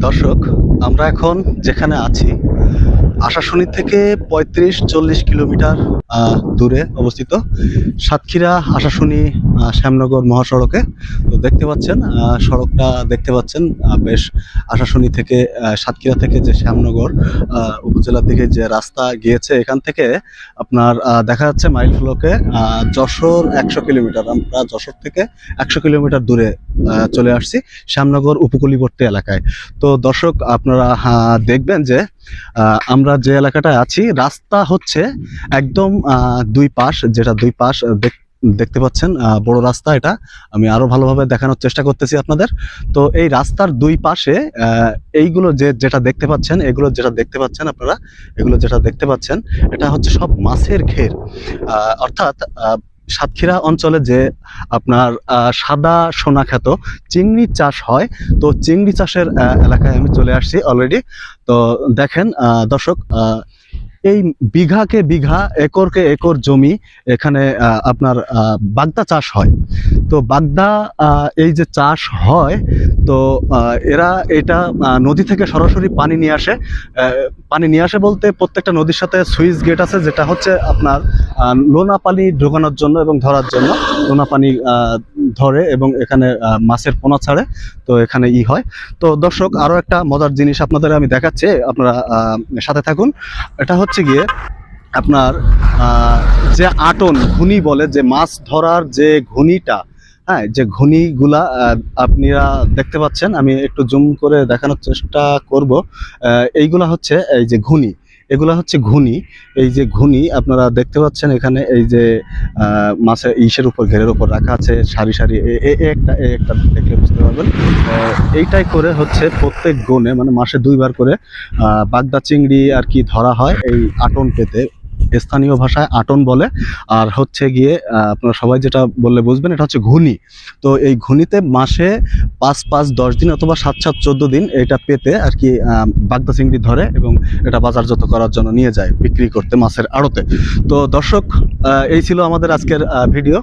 দর্শক আমরা এখন যেখানে আছি আশাশুনি থেকে পঁয়ত্রিশ চল্লিশ কিলোমিটার দূরে অবস্থিত সাতক্ষীরা আশাশুনি শ্যামনগর মহাসড়কে। তো দেখতে পাচ্ছেন সড়কটা দেখতে পাচ্ছেন বেশ আশাশুনি থেকে সাতক্ষীরা থেকে যে শ্যামনগর উপজেলার দিকে যে রাস্তা গিয়েছে, এখান থেকে আপনার দেখা যাচ্ছে মাইল ফ্লোকে যশোর একশো কিলোমিটার, আমরা যশোর থেকে একশো কিলোমিটার দূরে চলে আসছি শ্যামনগর উপকূলীবর্তী এলাকায়। তো দর্শক, আপনারা দেখবেন যে আমরা যে এলাকাটায় আছি, রাস্তা হচ্ছে একদম দুই পাশ, যেটা দুই পাশ, দেখ- দেখতে পাচ্ছেন বড় রাস্তা এটা। আমি আরও ভালোভাবে দেখানোর চেষ্টা করতেছি আপনাদের। তো এই রাস্তার দুই পাশে এইগুলো যে যেটা দেখতে পাচ্ছেন, এগুলো যেটা দেখতে পাচ্ছেন আপনারা, এগুলো যেটা দেখতে পাচ্ছেন, এটা হচ্ছে সব মাছের ঘের অর্থাৎ সাতক্ষীরা অঞ্চলে যে আপনার সাদা সোনা খ্যাত চিংড়ি চাষ হয়, তো চিংড়ি চাষের এলাকায় আমি চলে আসছি অলরেডি। তো দেখেন দর্শক এই বিঘাকে বিঘা, একরকে একর জমি এখানে আপনার বাগদা চাষ হয়। তো বাগদা এই যে চাষ হয়, তো এরা এটা নদী থেকে সরাসরি পানি নিয়ে আসে। পানি নিয়ে আসে বলতে প্রত্যেকটা নদীর সাথে সুইচ গেট আছে, যেটা হচ্ছে আপনার লোনা পানি ঢোকানোর জন্য এবং ধরার জন্য। লোনা পানি ধরে এবং এখানে মাছের পোনা ছাড়ে, তো এখানে ই হয়। তো দর্শক আরও একটা মজার জিনিস আপনাদের আমি দেখাচ্ছি, আপনারা সাথে থাকুন। এটা হচ্ছে গিয়ে আপনার যে আটন ঘুনি বলে, যে মাছ ধরার যে ঘুনিটা হ্যাঁ যে ঘুনিগুলা আপনারা দেখতে পাচ্ছেন, আমি একটু জুম করে দেখানোর চেষ্টা করব। এইগুলা হচ্ছে এই যে ঘুনি এগুলা হচ্ছে ঘুনি। এই যে ঘুনি, আপনারা দেখতে পাচ্ছেন এখানে এই যে মাছের ইসের উপর, ঘেরের উপর রাখা আছে, সারি সারি একটা একটা দেখলে বুঝতে পারবেন। এইটাই করে হচ্ছে প্রত্যেক গনে মানে মাসে দুইবার করে বাগদা চিংড়ি আর কি ধরা হয় এই আটন পেতে। স্থানীয় ভাষায় আটন বলে। আর হচ্ছে গিয়ে আপনারা সবাই যেটা বললে বুঝবেন, এটা হচ্ছে ঘুনি তো এই ঘুনিতে মাসে পাঁচ পাঁচ, দশ দিন অথবা সাত সাত, চোদ্দ দিন এটা পেতে আর কি বাগদা চিংড়ি ধরে এবং এটা বাজারজাত করার জন্য নিয়ে যায় বিক্রি করতে মাছের আড়তে। তো দর্শক এই ছিল আমাদের আজকের ভিডিও।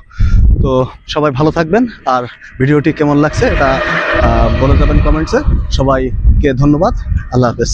তো সবাই ভালো থাকবেন। আর ভিডিওটি কেমন লাগছে এটা বলে যাবেন কমেন্টসে। সবাইকে ধন্যবাদ। আল্লাহ হাফেজ।